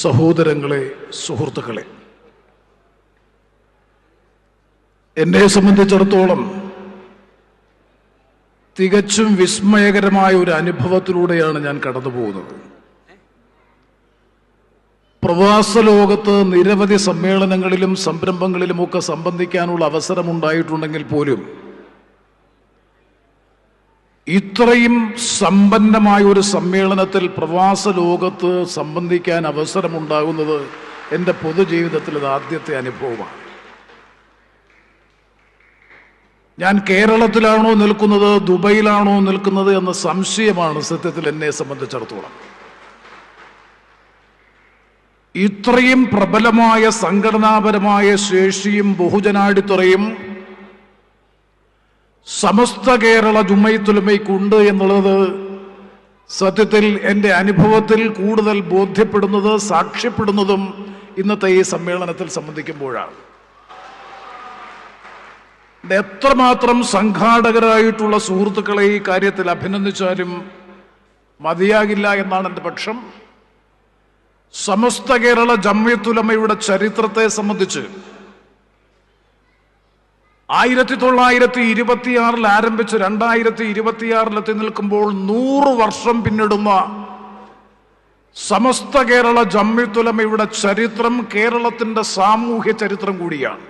സഹോദരങ്ങളെ സുഹൃത്തുക്കളെ. എന്നെ സംബന്ധിച്ചിടത്തോളം തികച്ചും വിസ്മയകരമായ ഒരു അനുഭവത്തിലൂടെയാണ് ഞാൻ കടന്നു പോകുന്നത് പ്രവാസ ലോകത്ത് നിരവധി സമ്മേളനങ്ങളിലും സംരംഭങ്ങളിലുമൊക്കെ സംബന്ധിക്കാനുള്ള അവസരമുണ്ടായിട്ടുണ്ടെങ്കിൽ പോലും ഇത്രയും സമ്പന്നമായ ഒരു സമ്മേളനത്തിൽ പ്രവാസ ലോകത്ത് സംബന്ധിക്കാൻ അവസരമുണ്ടാകുന്നത് എന്റെ പൊതുജീവിതത്തിൽ ഇത് ആദ്യത്തെ അനുഭവമാണ്. ഞാൻ കേരളത്തിലാണോ നിൽക്കുന്നത് ദുബൈയിലാണോ നിൽക്കുന്നത് എന്ന സംശയമാണ് സത്യത്തിൽ എന്നെ സംബന്ധിച്ചിടത്തോളം. ഇത്രയും പ്രബലമായ സംഘടനാപരമായ ശേഷിയും ബഹുജനാടിത്തറയും സമസ്ത കേരള ജുമ്മൈത്തുലമയ്ക്കുണ്ട് എന്നുള്ളത് സത്യത്തിൽ എന്റെ അനുഭവത്തിൽ കൂടുതൽ ബോധ്യപ്പെടുന്നത് സാക്ഷ്യപ്പെടുന്നതും ഇന്നത്തെ ഈ സമ്മേളനത്തിൽ സംബന്ധിക്കുമ്പോഴാണ്. എത്രമാത്രം സംഘാടകരായിട്ടുള്ള സുഹൃത്തുക്കളെ ഈ കാര്യത്തിൽ അഭിനന്ദിച്ചാലും മതിയാകില്ല എന്നാണ് എന്റെ പക്ഷം. സമസ്ത കേരള ജമ്യത്തുലമയുടെ ചരിത്രത്തെ സംബന്ധിച്ച് ആയിരത്തി തൊള്ളായിരത്തി ഇരുപത്തിയാറിൽ ആരംഭിച്ച് രണ്ടായിരത്തി ഇരുപത്തിയാറിലെത്തി നിൽക്കുമ്പോൾ നൂറ് വർഷം പിന്നിടുന്ന സമസ്ത കേരള ജമ്മിത്തുലമയുടെ ചരിത്രം കേരളത്തിന്റെ സാമൂഹ്യ ചരിത്രം കൂടിയാണ്.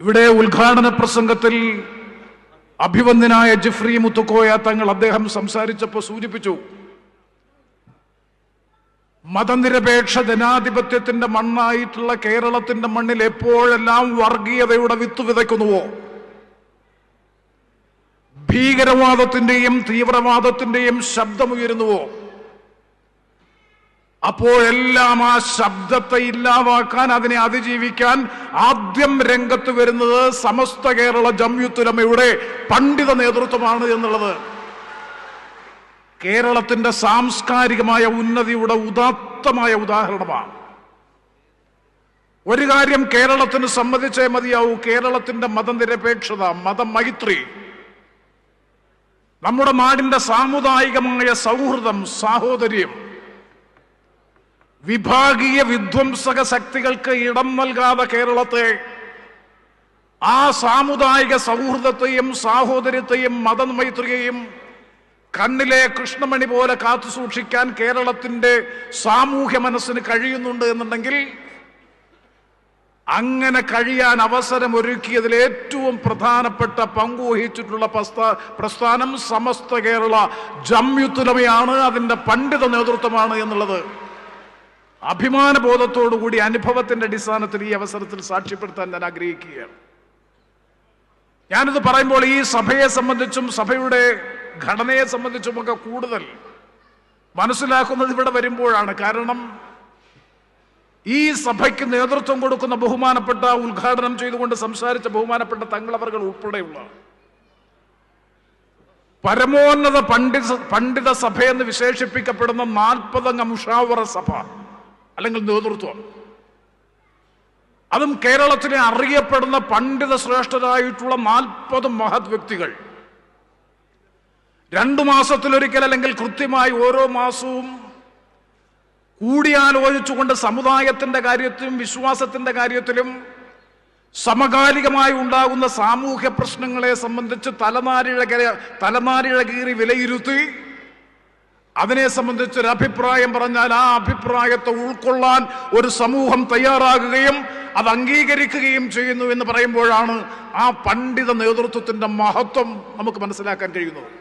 ഇവിടെ ഉദ്ഘാടന പ്രസംഗത്തിൽ അഭിവന്ദനായ ജിഫ്രി മുത്തുക്കോയ തങ്ങൾ അദ്ദേഹം സംസാരിച്ചപ്പോൾ സൂചിപ്പിച്ചു മതനിരപേക്ഷ ജനാധിപത്യത്തിന്റെ മണ്ണായിട്ടുള്ള കേരളത്തിന്റെ മണ്ണിൽ എപ്പോഴെല്ലാം വർഗീയതയുടെ വിത്ത് വിതയ്ക്കുന്നുവോ? ഭീകരവാദത്തിന്റെയും തീവ്രവാദത്തിന്റെയും ശബ്ദമുയരുന്നുവോ? അപ്പോഴെല്ലാം ആ ശബ്ദത്തെ ഇല്ലാതാക്കാൻ അതിനെ അതിജീവിക്കാൻ ആദ്യം രംഗത്ത് വരുന്നത് സമസ്ത കേരള ജംയുത്തുലമയുടെ പണ്ഡിത നേതൃത്വമാണ് എന്നുള്ളത്. കേരളത്തിന്റെ സാംസ്കാരികമായ ഉന്നതിയുടെ ഉദാത്തമായ ഉദാഹരണമാണ്. ഒരു കാര്യം കേരളത്തിന് സമ്മതിച്ചേ മതിയാവൂ. കേരളത്തിന്റെ മതനിരപേക്ഷത മതമൈത്രി നമ്മുടെ നാടിന്റെ സാമുദായികമായ സൗഹൃദം സാഹോദര്യം വിഭാഗീയ വിധ്വംസക ശക്തികൾക്ക് ഇടം നൽകാതെ കേരളത്തെ ആ സാമുദായിക സൗഹൃദത്തെയും സാഹോദര്യത്തെയും മതമൈത്രിയെയും കണ്ണിലെ കൃഷ്ണമണി പോലെ കാത്തു സൂക്ഷിക്കാൻ കേരളത്തിന്റെ സാമൂഹ്യ മനസ്സിന് കഴിയുന്നുണ്ട് എന്നുണ്ടെങ്കിൽ അങ്ങനെ കഴിയാൻ അവസരം ഒരുക്കിയതിൽ ഏറ്റവും പ്രധാനപ്പെട്ട പങ്കുവഹിച്ചിട്ടുള്ള പ്രസ്ഥാ- പ്രസ്ഥാനം സമസ്ത കേരള ജമ്യുത്തുലമയാണ് അതിന്റെ പണ്ഡിത നേതൃത്വമാണ് എന്നുള്ളത്. അഭിമാനബോധത്തോടുകൂടി അനുഭവത്തിന്റെ അടിസ്ഥാനത്തിൽ ഈ അവസരത്തിൽ സാക്ഷ്യപ്പെടുത്താൻ ഞാൻ ആഗ്രഹിക്കുകയാണ്. ഞാനിത് പറയുമ്പോൾ ഈ സഭയെ സംബന്ധിച്ചും സഭയുടെ ഘടനയെ സംബന്ധിച്ചുമൊക്കെ കൂടുതൽ മനസ്സിലാക്കുന്നത് ഇവിടെ വരുമ്പോഴാണ്. കാരണം ഈ സഭയ്ക്ക് നേതൃത്വം കൊടുക്കുന്ന ബഹുമാനപ്പെട്ട ഉദ്ഘാടനം ചെയ്തുകൊണ്ട് സംസാരിച്ച ബഹുമാനപ്പെട്ട തങ്ങളവர்கள் ഉൾപ്പെടെയുള്ള പരമോന്നത പണ്ഡിത പണ്ഡിത സഭ എന്ന് വിശേഷിപ്പിക്കപ്പെടുന്ന നാൽപ്പതംഗ മുഷാവറ സഭ അല്ലെങ്കിൽ നേതൃത്വം. അതും കേരളത്തിനെ അറിയപ്പെടുന്ന പണ്ഡിത ശ്രേഷ്ഠരായിട്ടുള്ള നാൽപ്പത് മഹത് വ്യക്തികൾ. രണ്ടു മാസത്തിലൊരിക്കൽ അല്ലെങ്കിൽ കൃത്യമായി ഓരോ മാസവും കൂടിയാലോചിച്ചുകൊണ്ട് സമുദായത്തിന്റെ കാര്യത്തിലും വിശ്വാസത്തിന്റെ കാര്യത്തിലും സമകാലികമായി ഉണ്ടാകുന്ന സാമൂഹ്യ പ്രശ്നങ്ങളെ സംബന്ധിച്ച് തലനാരിഴ തലനാരിഴ കീറി വിലയിരുത്തി അതിനെ സംബന്ധിച്ച് ഒരു അഭിപ്രായം പറഞ്ഞാൽ ആ അഭിപ്രായത്തെ ഉൾക്കൊള്ളാൻ ഒരു സമൂഹം തയ്യാറാകുകയും അത് അംഗീകരിക്കുകയും ചെയ്യുന്നു എന്ന് പറയുമ്പോഴാണ് ആ പണ്ഡിത നേതൃത്വത്തിന്റെ മഹത്വം നമുക്ക് മനസ്സിലാക്കാൻ കഴിയുന്നത്.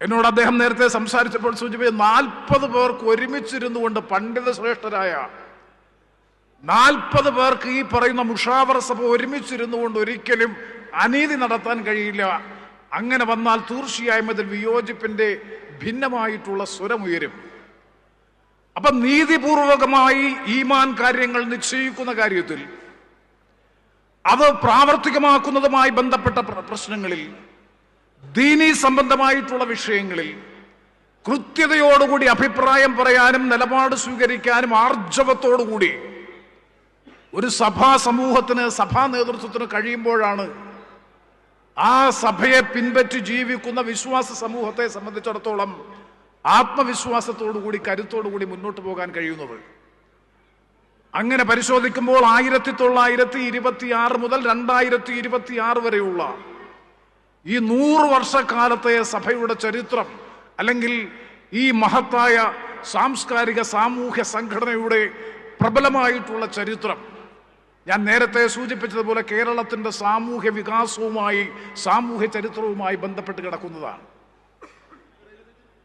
എന്നോട് അദ്ദേഹം നേരത്തെ സംസാരിച്ചപ്പോൾ സൂചിപ്പിച്ച നാൽപ്പത് പേർക്ക് ഒരുമിച്ചിരുന്നു കൊണ്ട് പണ്ഡിത ശ്രേഷ്ഠരായ നാൽപ്പത് പേർക്ക് ഈ പറയുന്ന മുഷാവർ സഭ ഒരുമിച്ചിരുന്നു കൊണ്ട് ഒരിക്കലും അനീതി നടത്താൻ കഴിയില്ല. അങ്ങനെ വന്നാൽ തീർച്ചയായും അതിൽ വിയോജിപ്പിന്റെ ഭിന്നമായിട്ടുള്ള സ്വരമുയരും അപ്പൊ നീതിപൂർവകമായി ഈമാൻ കാര്യങ്ങൾ നിശ്ചയിക്കുന്ന കാര്യത്തിൽ അത് പ്രാവർത്തികമാക്കുന്നതുമായി ബന്ധപ്പെട്ട പ്രശ്നങ്ങളിൽ ദീനീ സംബന്ധമായിട്ടുള്ള വിഷയങ്ങളിൽ കൃത്യതയോടുകൂടി അഭിപ്രായം പറയാനും നിലപാട് സ്വീകരിക്കാനും ആർജവത്തോടുകൂടി ഒരു സഭാ സമൂഹത്തിന് സഭാ നേതൃത്വത്തിന് കഴിയുമ്പോഴാണ് ആ സഭയെ പിൻപറ്റി ജീവിക്കുന്ന വിശ്വാസ സമൂഹത്തെ സംബന്ധിച്ചിടത്തോളം ആത്മവിശ്വാസത്തോടു കൂടി കരുത്തോടു കൂടി മുന്നോട്ട് പോകാൻ കഴിയുന്നത്. അങ്ങനെ പരിശോധിക്കുമ്പോൾ ആയിരത്തി തൊള്ളായിരത്തി ഇരുപത്തി ആറ് മുതൽ രണ്ടായിരത്തി ഇരുപത്തി ആറ് വരെയുള്ള ഈ നൂറ് വർഷക്കാലത്തെ സഭയുടെ ചരിത്രം അല്ലെങ്കിൽ ഈ മഹത്തായ സാംസ്കാരിക സാമൂഹ്യ സംഘടനയുടെ പ്രബലമായിട്ടുള്ള ചരിത്രം. ഞാൻ നേരത്തെ സൂചിപ്പിച്ചതുപോലെ കേരളത്തിന്റെ സാമൂഹ്യ വികാസവുമായി സാമൂഹ്യ ചരിത്രവുമായി ബന്ധപ്പെട്ട് കിടക്കുന്നതാണ്.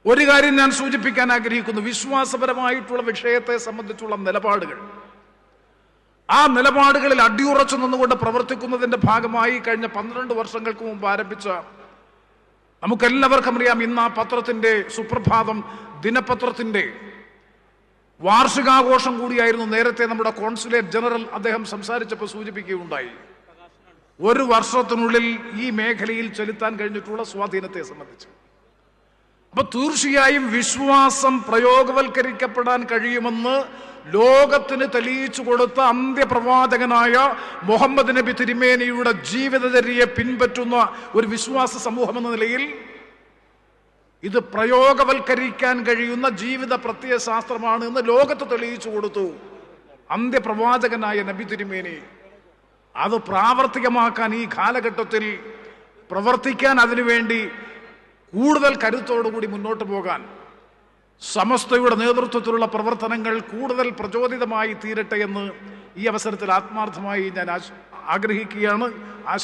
ഒരു കാര്യം ഞാൻ സൂചിപ്പിക്കാൻ ആഗ്രഹിക്കുന്നു. വിശ്വാസപരമായിട്ടുള്ള വിഷയത്തെ സംബന്ധിച്ചുള്ള നിലപാടുകൾ. ആ നിലപാടുകളിൽ അടിയുറച്ചു നിന്നുകൊണ്ട് പ്രവർത്തിക്കുന്നതിന്റെ ഭാഗമായി കഴിഞ്ഞ പന്ത്രണ്ട് വർഷങ്ങൾക്ക് മുമ്പ് ആരംഭിച്ച നമുക്കെല്ലാവർക്കും അറിയാം ഇന്ന് ആ പത്രത്തിന്റെ സുപ്രഭാതം ദിനപത്രത്തിന്റെ വാർഷികാഘോഷം കൂടിയായിരുന്നു നേരത്തെ നമ്മുടെ കോൺസുലേറ്റ് ജനറൽ അദ്ദേഹം സംസാരിച്ചപ്പോൾ സൂചിപ്പിക്കുകയുണ്ടായി. ഒരു വർഷത്തിനുള്ളിൽ ഈ മേഖലയിൽ ചെലുത്താൻ കഴിഞ്ഞിട്ടുള്ള സ്വാധീനത്തെ സംബന്ധിച്ച്. അപ്പൊ തീർച്ചയായും വിശ്വാസം പ്രയോഗവൽക്കരിക്കപ്പെടാൻ കഴിയുമെന്ന് ലോകത്തിന് തെളിയിച്ചു കൊടുത്ത അന്ത്യപ്രവാചകനായ മുഹമ്മദ് നബി തിരുമേനിയുടെ ജീവിതചര്യയെ പിൻപറ്റുന്ന ഒരു വിശ്വാസ സമൂഹം എന്ന നിലയിൽ ഇത് പ്രയോഗവൽക്കരിക്കാൻ കഴിയുന്ന ജീവിത പ്രത്യയശാസ്ത്രമാണ് എന്ന് ലോകത്ത് തെളിയിച്ചു കൊടുത്തു. അന്ത്യപ്രവാചകനായ നബി തിരുമേനി. അത് പ്രാവർത്തികമാക്കാൻ ഈ കാലഘട്ടത്തിൽ പ്രവർത്തിക്കാൻ അതിനുവേണ്ടി കൂടുതൽ കരുത്തോടുകൂടി മുന്നോട്ട് പോകാൻ സമസ്തയുടെ നേതൃത്വത്തിലുള്ള പ്രവർത്തനങ്ങൾ കൂടുതൽ പ്രചോദിതമായി തീരട്ടെ എന്ന് ഈ അവസരത്തിൽ ആത്മാർത്ഥമായി ഞാൻ ആഗ്രഹിക്കുകയാണ്.